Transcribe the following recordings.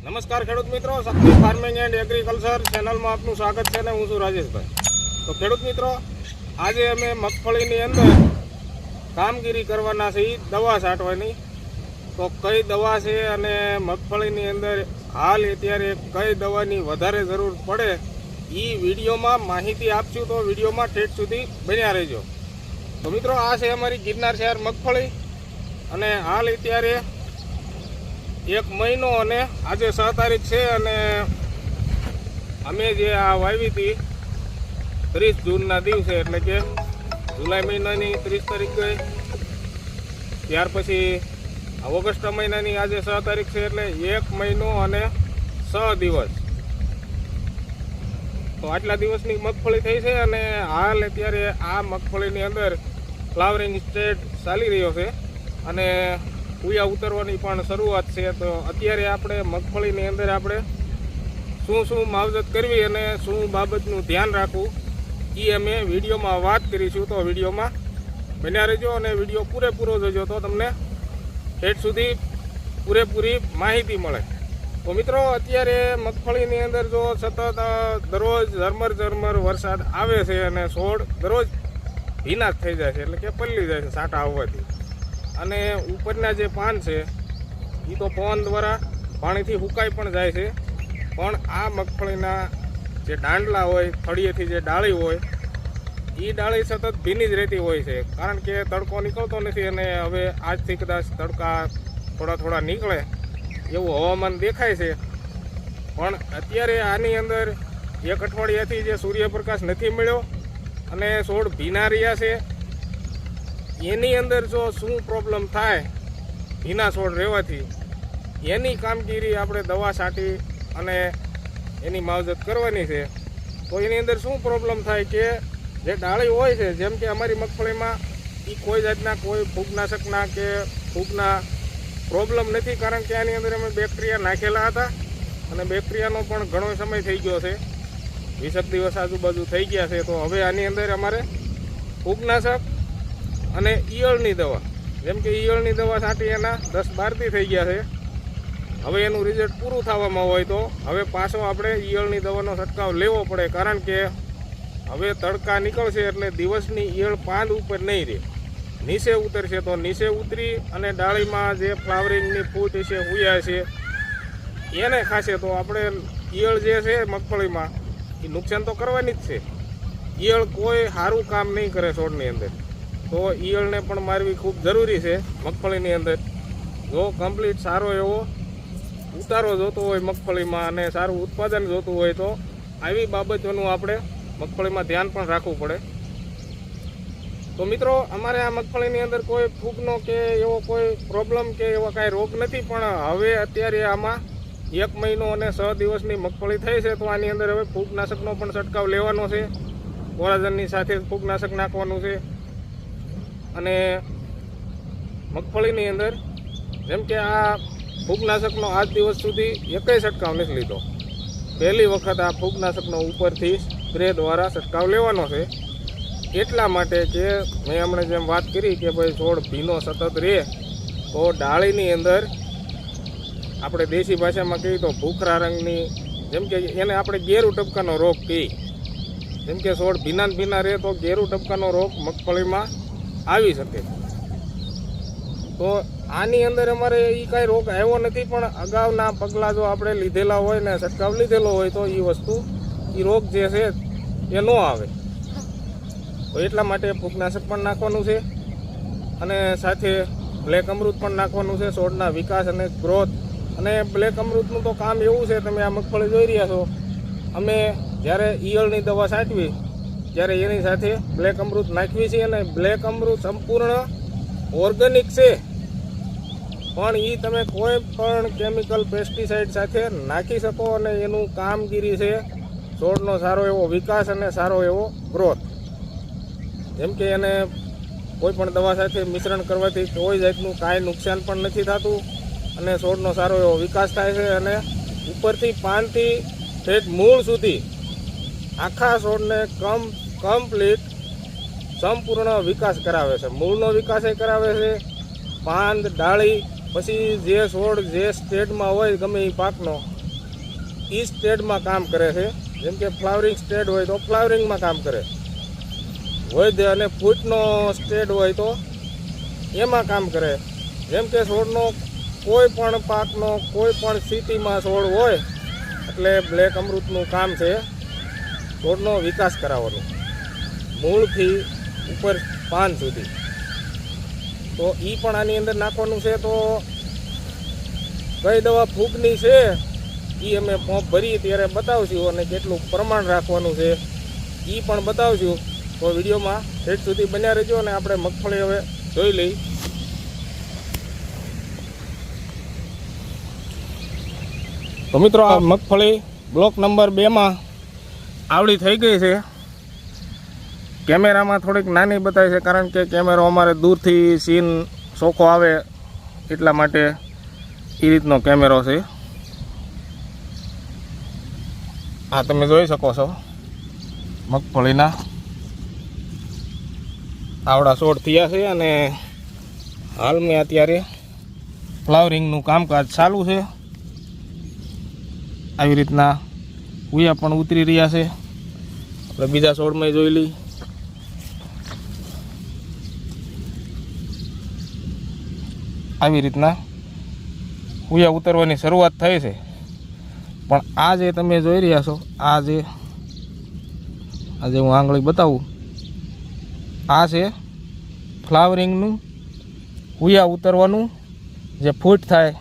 નમસ્કાર ખેડૂત મિત્રો શક્તિ ફાર્મિંગ એન્ડ એગ્રીકલ્ચર ચેનલમાં આપનું સ્વાગત છે અને હું છું રાજેશભાઈ. તો ખેડૂત મિત્રો, આજે અમે મગફળીની અંદર કામગીરી કરવાના છે દવા છાંટવાની. તો કઈ દવા છે અને મગફળીની અંદર હાલ અત્યારે કઈ દવાની વધારે જરૂર પડે એ વિડીયોમાં માહિતી આપશું. તો વિડીયોમાં ઠેઠ સુધી બન્યા રહેજો. તો મિત્રો, આ છે અમારી ગિરનાર શહેર મગફળી. અને હાલ અત્યારે એક મહિનો અને આજે છ તારીખ છે અને અમે જે આ વાવી હતી ત્રીસ જૂનના દિવસે, એટલે કે જુલાઈ મહિનાની ત્રીસ તારીખ. ત્યાર પછી ઓગસ્ટ મહિનાની આજે છ તારીખ છે, એટલે એક મહિનો અને છ દિવસ. તો આટલા દિવસની મગફળી થઈ છે અને હાલ અત્યારે આ મગફળીની અંદર ફ્લાવરિંગ સ્ટેટ ચાલી રહ્યો છે. અને ઉયા ઉતરવાની પણ શરૂઆત છે. તો અત્યારે આપણે મગફળીની અંદર આપણે શું શું માવજત કરવી અને શું બાબતનું ધ્યાન રાખવું એ અમે વિડીયોમાં વાત કરીશું. તો વિડીયોમાં બન્યા રહેજો અને વીડિયો પૂરેપૂરો જોજો તો તમને હેટ સુધી પૂરેપૂરી માહિતી મળે. તો મિત્રો, અત્યારે મગફળીની અંદર જો સતત દરરોજ ઝરમર ઝરમર વરસાદ આવે છે અને છોડ દરરોજ ભીના થઈ જાય છે. એટલે કે પલ્લી જાય છે સાટા આવવાથી. અને ઉપરના જે પાન છે એ તો પવન દ્વારા પાણીથી હુકાઈ પણ જાય છે. પણ આ મગફળીના જે દાંડલા હોય થળીએથી જે ડાળી હોય એ ડાળી સતત ભીની જ રહેતી હોય છે. કારણ કે તડકો નીકળતો નથી અને હવે આજથી કદાચ તડકા થોડા થોડા નીકળે એવું હવામાન દેખાય છે. પણ અત્યારે આની અંદર એક અઠવાડિયાથી જે સૂર્યપ્રકાશ નથી મળ્યો અને છોડ ભીના રહ્યા છે. એની અંદર જો શું પ્રોબ્લેમ થાય ભીના છોડ રહેવાથી, એની કામગીરી આપણે દવા છાંટી અને એની માવજત કરવાની છે, તો એની અંદર શું પ્રોબ્લેમ થાય કે જે ડાળી હોય છે, જેમ કે અમારી મગફળીમાં એ કોઈ જાતના કોઈ ફૂગનાશકના કે ફૂગના પ્રોબ્લેમ નથી, કારણ કે આની અંદર અમે બેક્ટેરિયા નાખેલા હતા અને બેક્ટેરિયાનો પણ ઘણો સમય થઈ ગયો છે. વીસક દિવસ આજુબાજુ થઈ ગયા છે, તો હવે આની અંદર અમારે ફૂગનાશક અને ઈયળની દવા. જેમ કે ઈયળની દવા છાંટી એના દસ બારથી થઈ ગયા છે. હવે એનું રિઝલ્ટ પૂરું થવામાં હોય તો હવે પાછો આપણે ઈયળની દવાનો છંટકાવ લેવો પડે, કારણ કે હવે તડકા નીકળશે એટલે દિવસની ઈયળ પાંદ ઉપર નહીં રહે. નીચે ઉતરશે તો નીચે ઉતરી અને ડાળીમાં જે ફ્લાવરિંગની ફૂટ છે, ઉયા છે, એને ખાશે તો આપણે ઈયળ જે છે મગફળીમાં, એ નુકસાન તો કરવાની જ છે. ઈયળ કોઈ સારું કામ નહીં કરે છોડની અંદર. તો ઈયળને પણ મારવી ખૂબ જરૂરી છે મગફળીની અંદર. જો કમ્પ્લીટ સારો એવો ઉતારો જોતો હોય મગફળીમાં અને સારું ઉત્પાદન જોતું હોય તો આવી બાબતોનું આપણે મગફળીમાં ધ્યાન પણ રાખવું પડે. તો મિત્રો, અમારે આ મગફળીની અંદર કોઈ ફૂગનો કે એવો કોઈ પ્રોબ્લેમ કે એવો કાંઈ રોગ નથી, પણ હવે અત્યારે આમાં એક મહિનો અને છ દિવસની મગફળી થઈ છે, તો આની અંદર હવે ફૂગનાશકનો પણ છંટકાવ લેવાનો છે. કોરાજનની સાથે ફૂગનાશક નાખવાનું છે. અને મગફળીની અંદર જેમ કે આ ફૂગનાશકનો આજ દિવસ સુધી એકેય છંટકાવ નથી લીધો. પહેલી વખત આ ફૂગનાશકનો ઉપરથી સ્પ્રે દ્વારા છંટકાવ લેવાનો છે. એટલા માટે કે મેં હમણાં જેમ વાત કરી કે ભાઈ છોડ ભીનો સતત રહે, તો ડાળીની અંદર આપણે દેશી ભાષામાં કહીએ તો ભૂખરા રંગની, જેમ કે એને આપણે ગેરુ ટપકાનો રોગ કહીએ. જેમ કે છોડ ભીના ભીના રહે તો ગેરુ ટપકાનો રોગ મગફળીમાં આવી શકે. તો આની અંદર અમારે એ કાંઈ રોગ આવ્યો નથી, પણ અગાઉના પગલાં જો આપણે લીધેલા હોય ને, છંટકાવ લીધેલો હોય, તો એ વસ્તુ એ રોગ જે છે, એ ન આવે. તો એટલા માટે ફૂગનાશક પણ નાખવાનું છે અને સાથે બ્લેક અમૃત પણ નાખવાનું છે, છોડના વિકાસ અને ગ્રોથ. અને બ્લેક અમૃતનું તો કામ એવું છે, તમે આ મગફળી જોઈ રહ્યા છો. અમે જ્યારે ઈયળની દવા છાંટવી ત્યારે એની સાથે બ્લેક અમૃત નાખવી છે અને બ્લેક અમૃત સંપૂર્ણ ઓર્ગેનિક છે. પણ એ તમે કોઈ પણ કેમિકલ પેસ્ટિસાઇડ સાથે નાખી શકો અને એનું કામગીરી છે છોડનો સારો એવો વિકાસ અને સારો એવો ગ્રોથ. જેમ કે એને કોઈ પણ દવા સાથે મિશ્રણ કરવાથી કોઈ જાતનું કાંઈ નુકસાન પણ નથી થતું અને છોડનો સારો એવો વિકાસ થાય છે અને ઉપરથી પાનથી ઠેઠ મૂળ સુધી આખા છોડને કમ કમ્પ્લીટ સંપૂર્ણ વિકાસ કરાવે છે. મૂળનો વિકાસ એ કરાવે છે. પાન ડાળી, પછી જે છોડ જે સ્ટેટમાં હોય, ગમે એ પાકનો એ સ્ટેટમાં કામ કરે છે. જેમ કે ફ્લાવરિંગ સ્ટેટ હોય તો ફ્લાવરિંગમાં કામ કરે. વૈધ અને ફૂટનો સ્ટેડ હોય તો એમાં કામ કરે. જેમ કે છોડનો કોઈ પણ પાકનો, કોઈ પણ સ્થિતિમાં છોડ હોય, એટલે બ્લેક અમૃતનું કામ છે. છોડનો વિકાસ કરાવવાનો. મૂળથી ઉપર પાન સુધી. તો એ પણ આની અંદર નાખવાનું છે તો કઈ દવા ફૂગની છે એ અમે પંપ ભરીએ ત્યારે બતાવશું અને કેટલું પ્રમાણ રાખવાનું છે એ પણ બતાવશું. તો વિડીયોમાં હેઠ સુધી બન્યા રહેજો અને આપણે મગફળી હવે જોઈ લઈ. તો મિત્રો, આ મગફળી બ્લોક નંબર બેમાં આવડી થઈ ગઈ છે. કેમેરામાં થોડીક નાની બતાવી છે, કારણ કે કેમેરો અમારે દૂરથી સીન ચોખ્ખો આવે એટલા માટે એ રીતનો કેમેરો છે. આ તમે જોઈ શકો છો, મગફળીના આવડા છોડ થયા છે અને હાલ મેં અત્યારે ફ્લાવરિંગનું કામકાજ ચાલુ છે. આવી રીતના ઉયા પણ ઉતરી રહ્યા છે. આપણે બીજા છોડમાં જોઈ લઈ આવી રીતના ઉયા ઉતરવાની શરૂઆત થઈ છે. પણ આ જે તમે જોઈ રહ્યા છો, આ જે આજે હું આંગળી બતાવું, આ છે ફ્લાવરિંગનું ઉયા ઉતરવાનું જે ફૂટ થાય,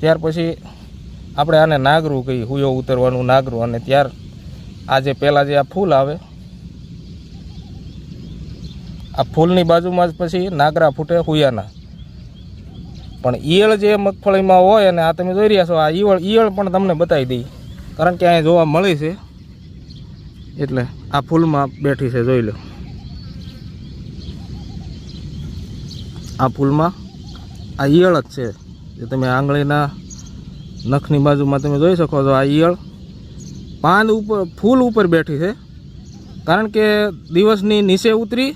ત્યાર પછી આપણે આને નાગરું કહીએ હુયો ઉતરવાનું નાગરું, અને ત્યાર આ જે પહેલાં જે આ ફૂલ આવે, આ ફૂલની બાજુમાં જ પછી નાગરા ફૂટે હુયાના. પણ ઈયળ જે મગફળીમાં હોય અને આ તમે જોઈ રહ્યા છો, આ ઈયળ ઈયળ પણ તમને બતાવી દઈ. કારણ કે અહીંયા જોવા મળી છે, એટલે આ ફૂલમાં બેઠી છે, જોઈ લો. આ ફૂલમાં આ ઈયળ જ છે, જે તમે આંગળીના નખની બાજુમાં તમે જોઈ શકો છો, આ ઈયળ પાન ઉપર, ફૂલ ઉપર બેઠી છે. કારણ કે દિવસની નીચે ઉતરી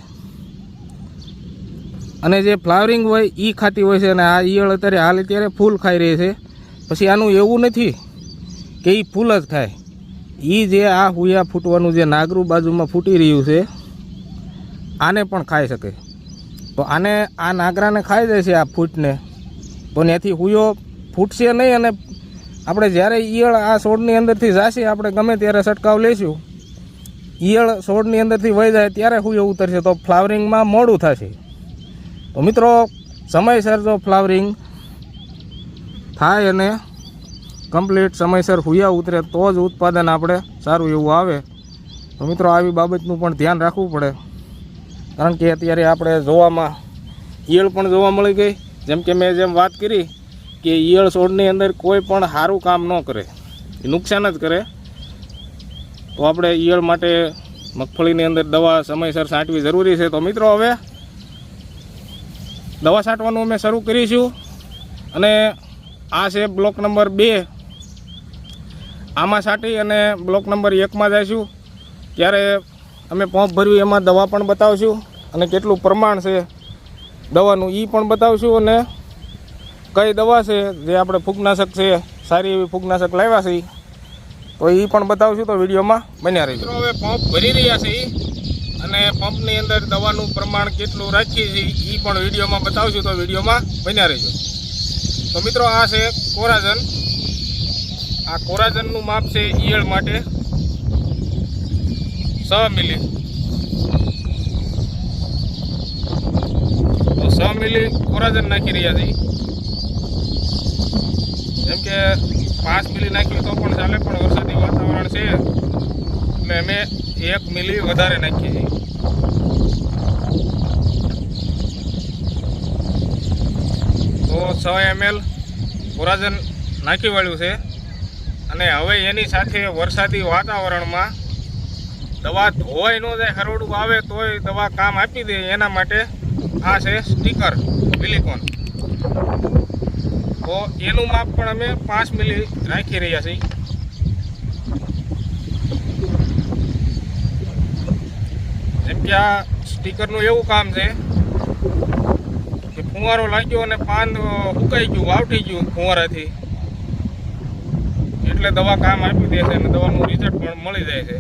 અને જે ફ્લાવરિંગ હોય એ ખાતી હોય છે અને આ ઈયળ અત્યારે હાલ અત્યારે ફૂલ ખાઈ રહી છે. પછી આનું એવું નથી કે એ ફૂલ જ ખાય. એ જે આ હુયા ફૂટવાનું જે નાગરું બાજુમાં ફૂટી રહ્યું છે, આને પણ ખાઈ શકે. તો આને, આ નાગરાને ખાઈ જાય છે આ ફૂટને. તો ત્યાંથી હુયો ફૂટશે નહીં અને આપણે જ્યારે ઈયળ આ છોડની અંદરથી જાશે, આપણે ગમે ત્યારે છંટકાવ લઈશું ઈયળ છોડની અંદરથી વહી જાય ત્યારે હુયો ઉતરશે, તો ફ્લાવરિંગમાં મોડું થશે. તો મિત્રો, સમયસર જો ફ્લાવરિંગ થાય અને કમ્પ્લીટ સમયસર હુયા ઉતરે, તો જ ઉત્પાદન આપણે સારું એવું આવે. તો મિત્રો, આવી બાબતનું પણ ધ્યાન રાખવું પડે. કારણ કે અત્યારે આપણે જોવામાં, ઈયળ પણ જોવા મળી ગઈ. જેમ કે મેં જેમ વાત કરી કે ઈયળ છોડની અંદર કોઈ પણ સારું કામ ન કરે, એ નુકસાન જ કરે. તો આપણે ઈયળ માટે મગફળીની અંદર દવા સમયસર છાંટવી જરૂરી છે. તો મિત્રો હવે દવા છાંટવાનું અમે શરૂ કરીશું. અને આ છે બ્લોક નંબર બે. આમાં છાંટી અને બ્લોક નંબર એકમાં જઈશું. ત્યારે અમે પંપ ભર્યું એમાં દવા પણ બતાવશું અને કેટલું પ્રમાણ છે દવાનું એ પણ બતાવશું અને કઈ દવા છે, જે આપણે ફૂગનાશક છે, સારી એવી ફૂગનાશક લાવ્યા છે તો એ પણ બતાવશું તો વિડીયોમાં બન્યા રહીશું હવે પંપ ભરી રહ્યા છે અને પંપની અંદર દવાનું પ્રમાણ કેટલું રાખીએ છીએ એ પણ વિડીયોમાં બતાવશું તો વિડીયોમાં બન્યા રહેજો. તો મિત્રો, આ છે કોરાજન. આ કોરાજનનું માપ છે ઈયળ માટે છ મિલી. તો છ મિલી કોરાજન નાખી રહ્યા છીએ જેમ કે પાંચ મિલી નાખ્યું તો પણ ચાલે, પણ વરસાદી વાતાવરણ છે. એટલે અમે એક મિલી વધારે નાખીએ છીએ. તો છ એમએલ કોરાજન નાખી વાળ્યું છે. અને હવે એની સાથે વરસાદી વાતાવરણમાં દવા ધોવાય ન જાય હરોડું આવે તોય દવા કામ આપી દે. એના માટે આ છે સ્ટીકર સિલિકોન તો એનું માપ પણ અમે પાંચ મિલી રાખી રહ્યા છીએ. જેમ કે સ્ટીકરનું એવું કામ છે કે ફુવારો લાગ્યો અને પાન સુકાઈ ગયું, વાવટી ગયું ફુવારાથી. એટલે દવા કામ આપી દે છે અને દવાનું રિઝલ્ટ પણ મળી જાય છે.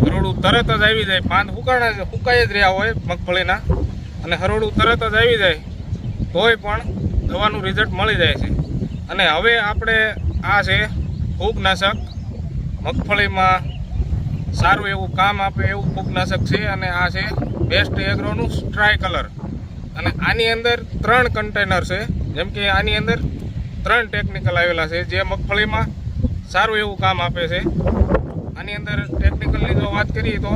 હરોળું તરત જ આવી જાય. પાંદ ફૂકાણા સુકાઈ જ રહ્યા હોય મગફળીના અને હરોળું તરત જ આવી જાય. તોય પણ દવાનું રિઝલ્ટ મળી જાય છે. અને હવે આપણે આ છે ફૂગનાશક. મગફળીમાં સારું એવું કામ આપે એવું ફૂગનાશક છે અને આ છે બેસ્ટ એગ્રોનું સ્ટ્રાય કલર અને આની અંદર ત્રણ કન્ટેનર છે. જેમ કે આની અંદર ત્રણ ટેકનિકલ આવેલા છે. જે મગફળીમાં સારું એવું કામ આપે છે. આની અંદર ટેકનિકલની જો વાત કરીએ તો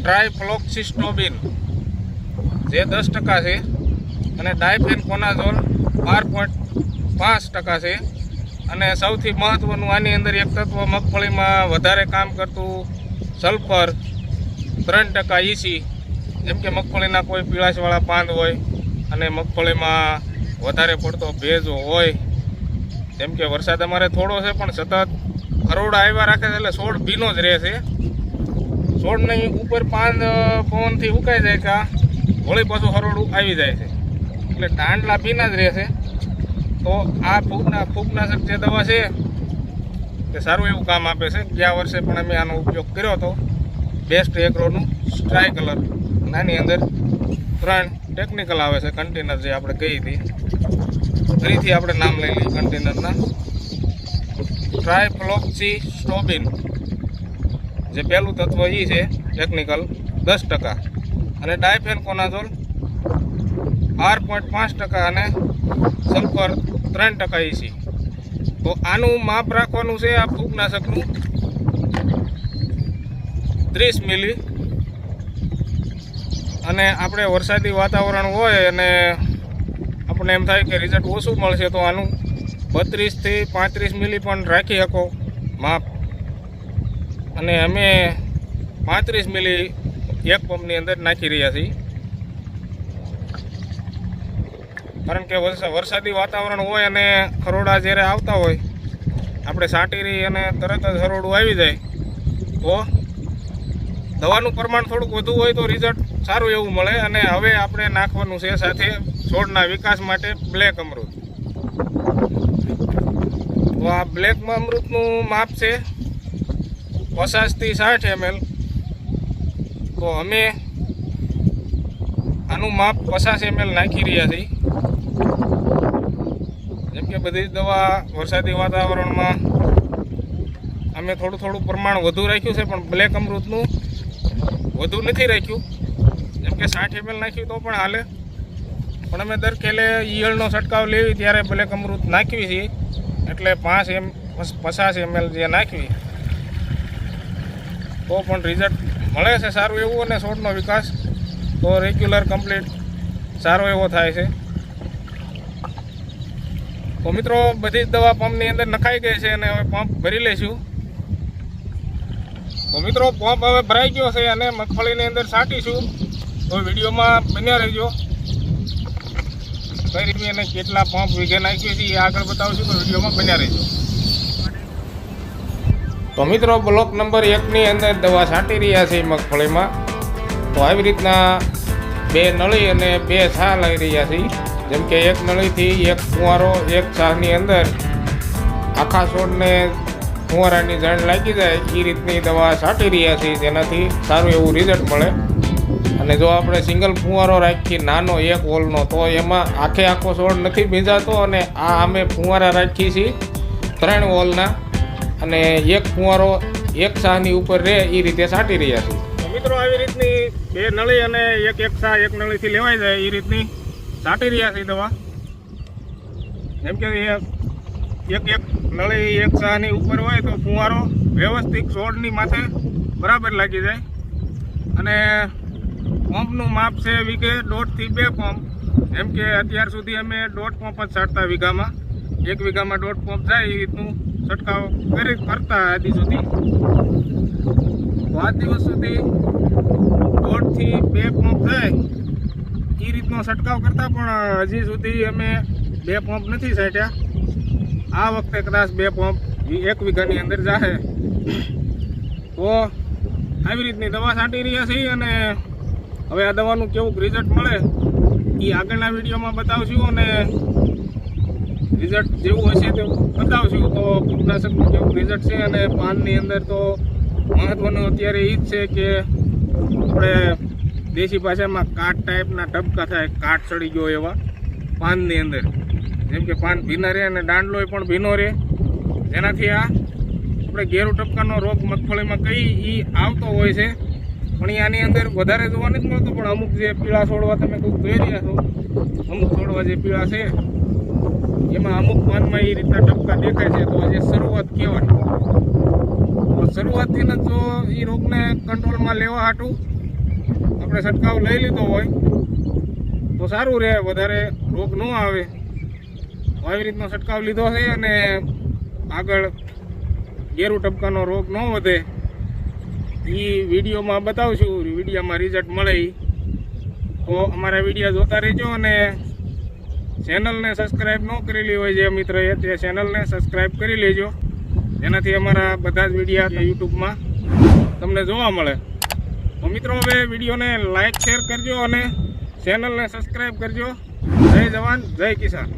ટ્રાયફ્લોક્સિસ્ટોબિન જે દસ ટકા છે અને ડાયફેન કોનાઝોલ બાર પોઈન્ટ પાંચ ટકા છે. અને સૌથી મહત્ત્વનું આની અંદર એક તત્વ મગફળીમાં વધારે કામ કરતું સલ્ફર ત્રણ ટકા ઈસી જેમ કે મગફળીના કોઈ પીળાશવાળા પાંદ હોય અને મગફળીમાં વધારે પડતો ભેજ હોય, જેમ કે વરસાદ અમારે થોડો છે પણ સતત હરોડા આવ્યા રાખે છે એટલે છોડ ભીનો જ રહે છે. છોડની ઉપર પાંદ પવનથી ઉકાઈ જાય કા વળી પાછું હરોળું આવી જાય છે. એટલે દાંડલા પીના જ રહે છે તો આ ફૂગના ફૂગનાશક જે દવા છે તે સારું એવું કામ આપે છે. ગયા વર્ષે પણ અમે આનો ઉપયોગ કર્યો હતો. બેસ્ટ એગ્રોનું સ્ટ્રાય કલર નાની અંદર ત્રણ ટેકનિકલ આવે છે કન્ટેનર જે આપણે કહી હતી. ફરીથી આપણે નામ લઈ લઈએ કન્ટેનરના ટ્રાયફ્લોક્સી સ્ટોબિન જે પહેલું તત્વ એ છે ટેકનિકલ દસ ટકા. અને ડાયફેન કોનાઝોલ બાર પોઈન્ટ પાંચ ટકા અને સલ્ફર ત્રણ ટકા ઈસી તો આનું માપ રાખવાનું છે આ ફૂગનાશકનું ત્રીસ મિલી. અને આપણે વરસાદી વાતાવરણ હોય અને આપણને એમ થાય કે રિઝલ્ટ ઓછું મળશે, તો આનું બત્રીસથી પાંત્રીસ મિલી પણ રાખી શકો માપ. અને અમે પાંત્રીસ મિલી એક પંપની અંદર નાખી રહ્યા છીએ. કારણ કે વરસા- વરસાદી વાતાવરણ હોય અને ખરોડા જ્યારે આવતા હોય, આપણે સાંટી રહી અને તરત જ હરોડું આવી જાય. તો દવાનું પ્રમાણ થોડુંક વધુ હોય તો રિઝલ્ટ સારું એવું મળે અને હવે આપણે નાખવાનું છે સાથે છોડના વિકાસ માટે બ્લેક અમૃત. તો આ બ્લેક અમૃતનું માપ છે પચાસથી સાઠ એમએલ. તો અમે આનું માપ પચાસ એમએલ નાખી રહ્યા છીએ. જેમ કે બધી દવા વરસાદી વાતાવરણમાં અમે થોડું થોડું પ્રમાણ વધુ રાખ્યું છે, પણ બ્લેક અમૃતનું વધુ નથી રાખ્યું. જેમ કે સાઠ એમએલ નાખ્યું તો પણ હાલે. પણ અમે દર ખેલે ઈયળનો છંટકાવ લેવી ત્યારે બ્લેક અમૃત નાખવી છીએ. એટલે પાંચ એમ પચાસ એમએલ જે નાખવી તો પણ રિઝલ્ટ મળે છે સારું એવું અને છોડનો વિકાસ તો રેગ્યુલર કમ્પ્લીટ સારો એવો થાય છે. તો મિત્રો બધી જ દવા પંપની અંદર નખાઈ ગઈ છે અને હવે પંપ ભરી લઈશું. તો મિત્રો પંપ હવે ભરાઈ ગયો છે અને મગફળીની અંદર છાંટીશું. તો વિડીયોમાં બન્યા રહેજો. કઈ રીતે કેટલા પંપ વીઘે નાખ્યું છે એ આગળ બતાવશું, તો વિડીયોમાં બન્યા રહેજો. તો મિત્રો બ્લોક નંબર એકની અંદર દવા છાંટી રહ્યા છે મગફળીમાં. તો આવી રીતના બે નળી અને બે છા લઈ રહ્યા છે. જેમ કે એક નળીથી એક કુંવારો, એક છાની અંદર આખા છોડને ફુવારાની જાણ લાગી જાય એ રીતની દવા છાંટી રહ્યા છીએ જેનાથી સારું એવું રિઝલ્ટ મળે. અને જો આપણે સિંગલ ફુવારો રાખીએ, નાનો એક હોલનો, તો એમાં આખે આખો છોડ નથી ભીંજાતો અને આ અમે ફુવારા રાખીએ છીએ ત્રણ હોલના. અને એક ફુવારો એક શાહની ઉપર રહે એ રીતે છાંટી રહ્યા છીએ મિત્રો આવી રીતની બે નળી અને એક એક શાહ એક નળીથી લેવાઈ જાય એ રીતની છાંટી રહ્યા છે દવા. જેમ કે એક એક નળી એક શાહની ઉપર હોય તો ફુવારો વ્યવસ્થિત છોડની માથે બરાબર લાગી જાય. અને પંપનું માપ છે વીઘે દોઢથી બે પંપ. એમ કે અત્યાર સુધી અમે દોઢ પંપ જ છાંટતા વીઘામાં. એક વીઘામાં દોઢ પંપ થાય એ રીતનું. છંટકાવ કરી કરતા આદિ સુધી. પાંચ દિવસ સુધી દોઢથી બે પંપ થાય. એ રીતનો છંટકાવ કરતા પણ હજી સુધી અમે બે પંપ નથી છાંટ્યા. આ વખતે કદાચ બે પંપ એક વીઘાની અંદર જાહે. તો આવી રીતની દવા છાંટી રહ્યા છીએ અને હવે આ દવાનું કેવું રિઝલ્ટ મળે એ આગળના વિડીયોમાં બતાવશું અને રિઝલ્ટ જેવું હશે તેવું બતાવશું તો કીટનાશકનું જેવું રિઝલ્ટ છે અને પાનની અંદર તો મહત્વનું અત્યારે એ જ છે કે આપણે દેશી ભાષામાં કાટ ટાઈપના ટપકા થાય, કાટ ચડી ગયો એવા પાનની અંદર. જેમ કે પાન ભીના રહે અને દાંડલો પણ ભીનો રહે. જેનાથી આ આપણે ગેરુ ટપકાનો રોગ મગફળીમાં કઈ એ આવતો હોય છે, પણ આની અંદર વધારે જોવા નથી મળતો. પણ અમુક જે પીળા છોડવા તમે કોઈ જોઈ રહ્યા છો, અમુક છોડવા જે પીળા છે એમાં અમુક માનમાં એ રીતના ટપકા દેખાય છે, તો આજે શરૂઆત કહેવાની. તો શરૂઆતથી જ જો એ રોગને કંટ્રોલમાં લેવા હાટું, આપણે છંટકાવ લઈ લીધો હોય, તો સારું રહે, વધારે રોગ ન આવે. આવી રીતનો છંટકાવ લીધો છે અને આગળ ગેરુ ટપકાનો રોગ ન વધે. એ વિડીયોમાં બતાવશું, વિડીયામાં રિઝલ્ટ મળે. તો અમારા વીડિયો જોતા રહેજો અને ચેનલને સબસ્ક્રાઈબ ન કરેલી હોય જે મિત્રોએ, તે ચેનલને સબસ્ક્રાઈબ કરી લેજો. જેનાથી અમારા બધા જ વિડીયા યુટ્યુબમાં તમને જોવા મળે. તો મિત્રો, હવે વિડીયોને લાઈક શેર કરજો અને ચેનલને સબસ્ક્રાઈબ કરજો. જય જવાન, જય કિસાન.